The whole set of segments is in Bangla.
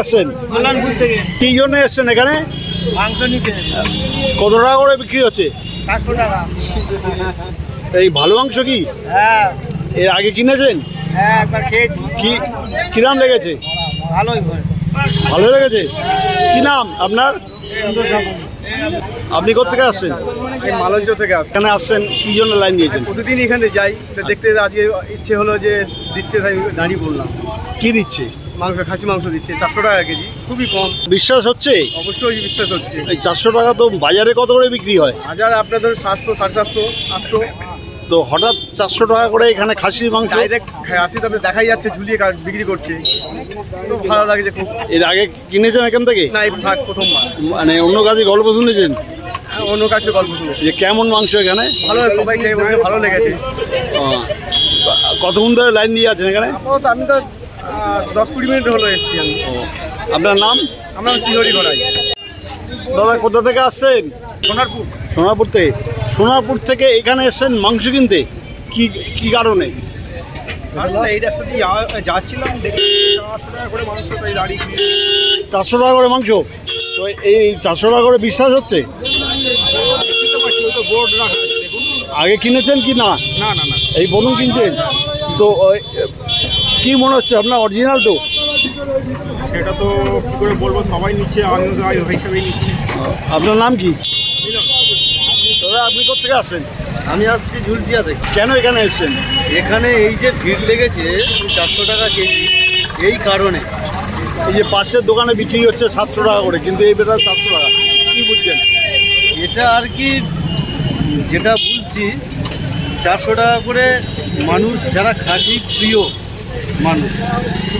আসছেন কি জন্য এসছেন এখানে? কত টাকা করে বিক্রি হচ্ছে? এই ভালো মাংস কি? হ্যাঁ। এর আগে কিনেছেন? হ্যাঁ কি কিরাম লেগেছে? ভালো লেগেছে? কি নাম আপনার? আপনি কোথেকে আসছেন? এই মালঞ্চ থেকে আসছে। এখানে আসছেন কি জন্য লাইন দিয়েছেন? প্রতিদিন এখানে যাই। তো দেখতে আজকে ইচ্ছে হলো যে দিচ্ছে তাই দাঁড়িয়ে পড়লাম। কি দিচ্ছে? মাংস খাসি মাংস দিচ্ছে চারশো টাকা কেজি খুবই কম। বিশ্বাস হচ্ছে? অবশ্যই বিশ্বাস হচ্ছে। এই চারশো টাকা তো বাজারে কত করে বিক্রি হয়? হাজার আপনাদের সাতশো সাড়ে সাতশো আটশো। তো হঠাৎ চারশো টাকা করে এখানে খাসির মাংস? আসি তবে দেখাই যাচ্ছে ঝুলিয়ে বিক্রি করছে। তো ভালো লাগছে খুব এর আগে কিনেছেন এখান থেকে? না এই প্রথমবার। মানে অন্য কাজে গল্প শুনেছেন? হ্যাঁ, অন্য কাছে গল্প শুনে যে কেমন মাংস এখানে? ভালো সবাই খেয়ে ভালো লেগেছে। কতক্ষণ ধরে লাইন দিয়ে আছেন এখানে? আমি তো দশ কুড়ি মিনিট হলো এসছি আমি। আপনার নাম? আমরা শিহরি ঘোড়াই দাদা কোথা থেকে আসছেন? সোনারপুর। সোনারপুর থেকে। সোনারপুর থেকে এখানে এসেছেন মাংস কিনতে? কি কি কারণে? এই রাস্তা দিয়ে যাচ্ছিলাম দেখি চারশো টাকা করে মাংস তাই দাঁড়িয়ে চারশো টাকা করে মাংস? তো এই চারশো টাকা করে বিশ্বাস হচ্ছে? আগে কিনেছেন কি না? না না এই বলুন কিনছেন? তো কি মনে হচ্ছে আপনার অরিজিনাল তো? সেটা তো কী করে বলব সবাই নিচ্ছে আমিও হিসাবেই নিচ্ছি। আপনার নাম কি? দাদা আপনি কোথেকে আসেন আমি আসছি ঝুলটিয়া থেকে। কেন এখানে এসেছেন? এখানে এই যে ভিড় লেগেছে চারশো টাকা কেজি এই কারণে। এই যে পাশের দোকানে বিক্রি হচ্ছে সাতশো টাকা করে কিন্তু এই বেটা চারশো টাকা। কি বুঝছেন? এটা আর কি যেটা বুঝছি চারশো টাকা করে মানুষ যারা খাসি প্রিয় মানুষ।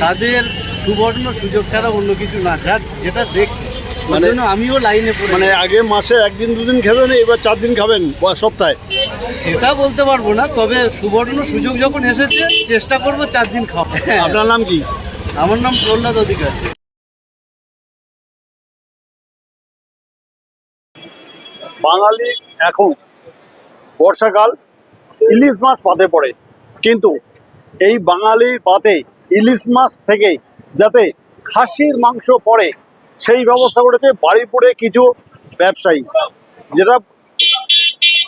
তাদের সুবর্ণ সুযোগ ছাড়া অন্য কিছু না যার যেটা দেখছি। মানে আমিও লাইনে পড়ে মানে আগে মাসে একদিন দুদিন খেতেন এবার চার দিন খাবেন সপ্তাহে। সেটা বলতে পারব না তবে সুবর্ণ সুযোগ যখন এসেছে চেষ্টা করব চার দিন খাওয়া আপনার নাম কি? আমার নাম প্রহ্লাদ অধিকার। বাঙালি এখন বর্ষাকাল ইলিশ মাছ পাতে পড়ে। কিন্তু এই বাঙালির পাতে ইলিশ মাছ থেকে যাতে খাসির মাংস পড়ে, সেই ব্যবস্থা করেছে বাড়িপুরে কিছু ব্যবসায়ী। যেটা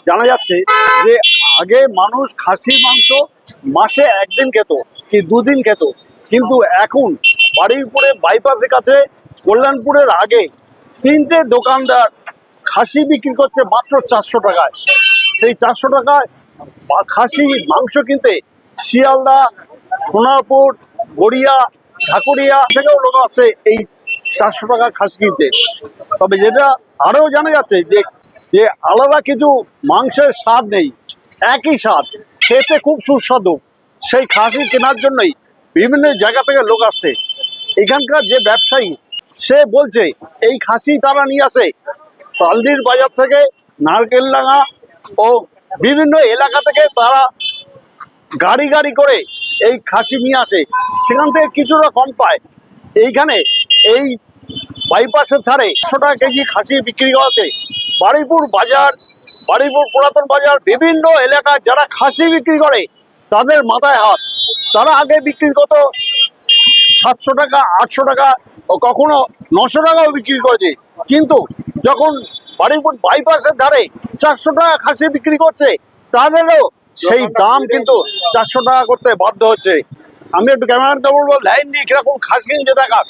জানা যাচ্ছে যে আগে মানুষ খাসির মাংস মাসে একদিন খেত কি দুদিন খেত। কিন্তু এখন বাড়িপুরে বাইপাসের কাছে কল্যাণপুরের আগে তিনটে দোকানদার খাসি বিক্রি করছে মাত্র চারশো টাকায়। সেই চারশো টাকায় খাসি মাংস কিনতে শিয়ালদা, সোনারপুর, গড়িয়া, ঢাকুরিয়া থেকেও লোক আসছে এই চারশো টাকা খাসি কিনতে। তবে যেটা আরও জানা যাচ্ছে যে যে আলাদা কিছু মাংসের স্বাদ নেই, একই স্বাদ, খেতে খুব সুস্বাদু। সেই খাসি কেনার জন্যই বিভিন্ন জায়গা থেকে লোক আসছে এখানকার যে ব্যবসায়ী, সে বলছে, এই খাসি তারা নিয়ে আসে তালদির বাজার থেকে নারকেলডাঙ্গা ও বিভিন্ন এলাকা থেকে তারা গাড়ি গাড়ি করে এই খাসি নিয়ে আসে, সেখান থেকে কিছুটা কম পায়। এইখানে এই বাইপাসের ধারে একশো টাকা কেজি খাসি বিক্রি করাতে বারুইপুর বাজার বারুইপুর পুরাতন বাজার, বিভিন্ন এলাকায় যারা খাসি বিক্রি করে, তাদের মাথায় হাত। তারা আগে বিক্রি করতো সাতশো টাকা, আটশো টাকা ও কখনো নশো টাকাও বিক্রি করেছে। কিন্তু যখন বারুইপুর বাইপাসের ধারে চারশো টাকা খাসি বিক্রি করছে, তাদেরও সেই দাম কিন্তু চারশো টাকা করতে বাধ্য হচ্ছে। আমি একটু ক্যামেরাটা বলব লাইন দিয়ে কীরকম খাসি কিনছে দেখার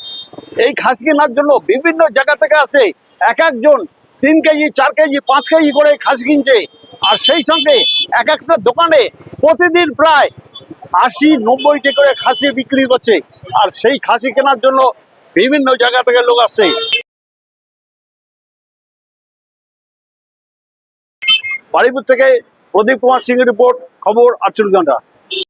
এই খাসি কেনার জন্য বিভিন্ন জায়গা থেকে আসে এক একজন তিন কেজি চার কেজি পাঁচ কেজি করে খাস কিনছে আর সেই সঙ্গে এক একটা দোকানে প্রতিদিন প্রায় আশি নব্বইটি করে খাসি বিক্রি করছে আর সেই খাসি কেনার জন্য বিভিন্ন জায়গা থেকে লোক আসছে। বাড়িপুর থেকে প্রদীপ কুমার সিং রিপোর্ট খবর আটচল্লিশ ঘণ্টা।